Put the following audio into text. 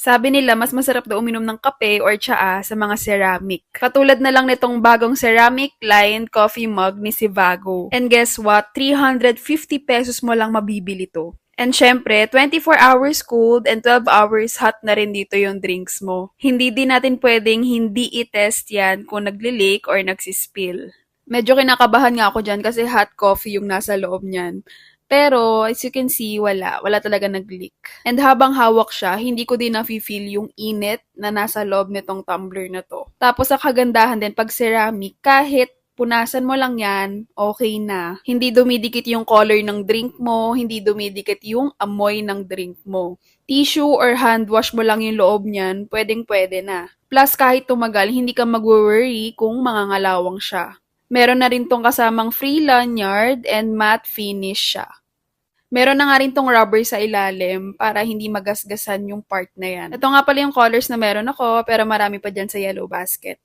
Sabi nila mas masarap daw uminom ng kape or tsaa sa mga ceramic. Katulad na lang nitong bagong ceramic line coffee mug ni Sivago. And guess what? 350 pesos mo lang mabibili to. And syempre, 24 hours cooled and 12 hours hot na rin dito yung drinks mo. Hindi din natin pwedeng hindi i-test yan kung nagli-leak or nagsispill. Medyo kinakabahan nga ako dyan kasi hot coffee yung nasa loob niyan. Pero, as you can see, wala. Wala talaga nag-leak. And habang hawak siya, hindi ko din nafe-feel yung init na nasa loob nitong tumbler na to. Tapos, sa kagandahan din, pag ceramic, kahit punasan mo lang yan, okay na. Hindi dumidikit yung color ng drink mo, hindi dumidikit yung amoy ng drink mo. Tissue or hand wash mo lang yung loob niyan, pwedeng pwede na. Plus, kahit tumagal, hindi ka mag-worry kung mangangalawang siya. Meron na rin tong kasamang free lanyard and matte finish siya. Meron na nga rin tong rubber sa ilalim para hindi magasgasan yung part na yan. Ito nga pala yung colors na meron ako pero marami pa dyan sa yellow basket.